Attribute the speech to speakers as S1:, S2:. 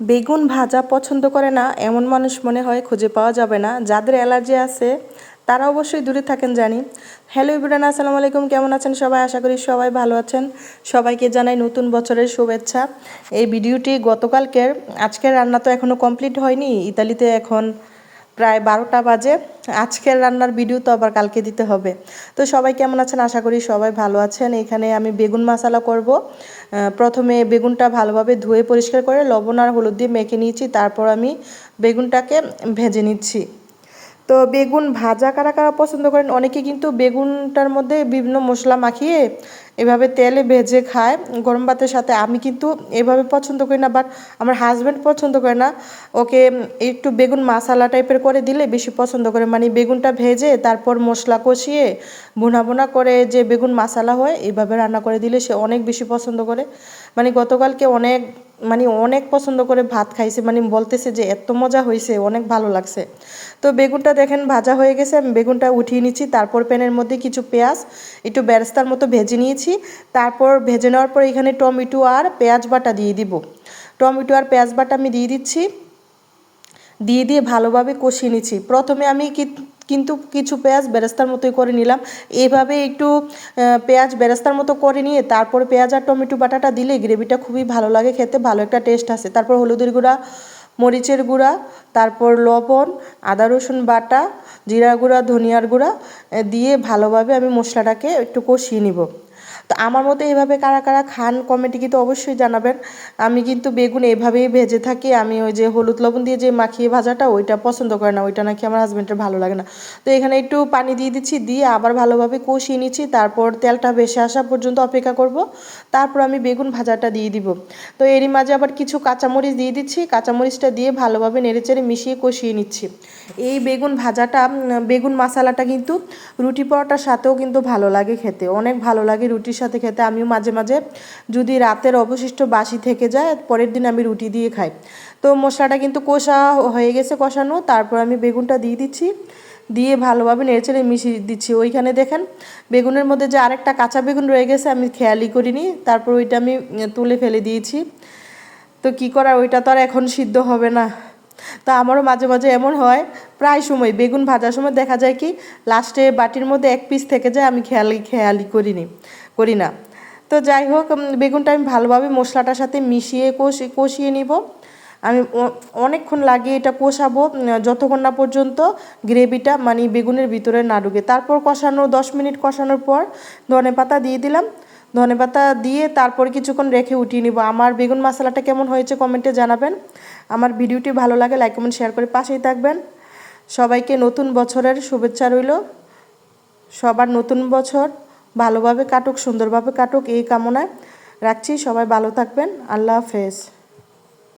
S1: বেগুন ভাজা পছন্দ করে না, এমন মানুষ মনে হয় খুঁজে পাওয়া যাবে না। যাদের অ্যালার্জি আছে, তারা অবশ্যই দূরে থাকেন, জানি। হ্যালো ইবরান আসসালামু আলাইকুম, কেমন আছেন সবাই? আশা করি সবাই ভালো আছেন। সবাইকে জানাই নতুন বছরের শুভেচ্ছা। এই ভিডিওটি গতকালকের, আজকের রান্না তো এখনও কমপ্লিট হয়নি। ইতালিতে এখন প্রায় বারোটা বাজে। আজকের রান্নার ভিডিও তো আবার কালকে দিতে হবে। তো সবাই কেমন আছেন? আশা করি সবাই ভালো আছেন। এখানে আমি বেগুন মশালা করব। প্রথমে বেগুনটা ভালোভাবে ধুয়ে পরিষ্কার করে লবণ আর হলুদ দিয়ে মেখে নিয়েছি। তারপর আমি বেগুনটাকে ভেজে নিচ্ছি। তো বেগুন ভাজা কারা কারা পছন্দ করেন? অনেকে কিন্তু বেগুনটার মধ্যে বিভিন্ন মশলা মাখিয়ে এভাবে তেলে ভেজে খায়। গরম ভাতের সাথে আমি কিন্তু এভাবে পছন্দ করি না বাট আমার হাজব্যান্ড পছন্দ করে না। ওকে একটু বেগুন মশালা টাইপের করে দিলে বেশি পছন্দ করে। মানে বেগুনটা ভেজে তারপর মশলা কষিয়ে ভুনা ভুনা করে যে বেগুন মশালা হয়, এভাবে রান্না করে দিলে সে অনেক বেশি পছন্দ করে। মানে গতকালকে অনেক মানে অনেক পছন্দ করে ভাত খাইছে মানে বলতেছে যে এত মজা হয়েছে অনেক ভালো লাগছে। তো বেগুনটা দেখেন ভাজা হয়ে গেছে, আমি বেগুনটা উঠিয়ে নিচ্ছি, তারপর প্যানের মধ্যে কিছু পেঁয়াজ, একটু বেরেস্তার মতো ভেজে নিয়েছি, তারপর ভেজে নেওয়ার পর এখানে টমেটো আর পেঁয়াজ বাটা দিয়ে দিব। টমেটো আর পেঁয়াজ বাটা আমি দিয়ে দিচ্ছি, দিয়ে দিয়ে ভালোভাবে কষিয়ে নিচ্ছি। প্রথমে আমি কি- কিন্তু কিছু পেঁয়াজ বেরেস্তার মতোই করে নিলাম। এইভাবে একটু পেঁয়াজ বেরেস্তার মতো করে নিয়ে তারপর পেঁয়াজ আর টমেটো বাটাটা দিলে গ্রেভিটা খুবই ভালো লাগে খেতে, ভালো একটা টেস্ট আসে। তারপর হলুদের গুঁড়া, মরিচের গুঁড়া, তারপর লবণ, আদা, রসুন বাটা জিরা গুঁড়া, ধনিয়ার গুঁড়া দিয়ে ভালোভাবে আমি মশলাটাকে একটু কষিয়ে নিব। তো আমার মতো এভাবে কারা কারা খান কমেন্টে কিন্তু অবশ্যই জানাবেন। আমি কিন্তু বেগুন এভাবেই ভেজে থাকি। আমি ওই যে হলুদ লবণ দিয়ে যে মাখিয়ে ভাজাটা, ওইটা পছন্দ করে না। ওইটা নাকি আমার হাজব্যান্ডের ভালো লাগে না। তো এখানে একটু পানি দিয়ে দিচ্ছি, দিয়ে আবার ভালোভাবে কষিয়ে নিচ্ছি। তারপর তেলটা ভেসে আসা পর্যন্ত অপেক্ষা করব। তারপর আমি বেগুন ভাজাটা দিয়ে দিব। তো এরই মাঝে আবার কিছু কাঁচামরিচ দিয়ে দিচ্ছি। কাঁচামরিচটা দিয়ে ভালোভাবে নেড়েচেড়ে মিশিয়ে কষিয়ে নিচ্ছি। এই বেগুন ভাজাটা বেগুন মশালাটা কিন্তু রুটি পরোটার সাথেও কিন্তু ভালো লাগে খেতে। অনেক ভালো লাগে রুটির সাথে খেতে, আমিও মাঝে মাঝে। যদি রাতের অবশিষ্ট বাসি থেকে যায়, পরের দিন আমি রুটি দিয়ে খাই। তো মশলাটা কিন্তু কষা হয়ে গেছে কষানো, তারপর আমি বেগুনটা দিয়ে দিচ্ছি। দিয়ে ভালোভাবে নেড়েচেড়ে মিশিয়ে দিচ্ছি। ওইখানে দেখেন, বেগুনের মধ্যে যে আরেকটা কাঁচা বেগুন রয়ে গেছে, আমি খেয়ালই করিনি। তারপর ওইটা আমি তুলে ফেলে দিয়েছি। তো কি করার? ওইটা তো আর এখন সিদ্ধ হবে না। তো আমারও মাঝে মাঝে এমন হয় প্রায় সময়, বেগুন ভাজার সময় দেখা যায় কি লাস্টে বাটির মধ্যে এক পিস থেকে যায়, আমি খেয়ালি খেয়ালি করিনি, করি না। তো যাই হোক বেগুনটা আমি ভালোভাবে মশলাটার সাথে মিশিয়ে কষি, কষিয়ে নিব। আমি অনেকক্ষণ লাগিয়ে এটা কষাবো যতক্ষণ না পর্যন্ত গ্রেভিটা মানে বেগুনের ভিতরে না ঢুকে। তারপর কষানো, দশ মিনিট কষানোর পর ধনে পাতা দিয়ে দিলাম। ধনেপাতা দিয়ে তারপর কিছুক্ষণ রেখে উঠিয়ে নিব। আমার বেগুন মশলাটা কেমন হয়েছে কমেন্টে জানাবেন। আমার ভিডিওটি ভালো লাগে, লাইক, কমেন্ট শেয়ার করে পাশেই থাকবেন। সবাইকে নতুন বছরের শুভেচ্ছা রইল। সবার নতুন বছর ভালোভাবে কাটুক, সুন্দরভাবে কাটুক এই কামনায় রাখছি। সবাই ভালো থাকবেন। আল্লাহ হাফেজ।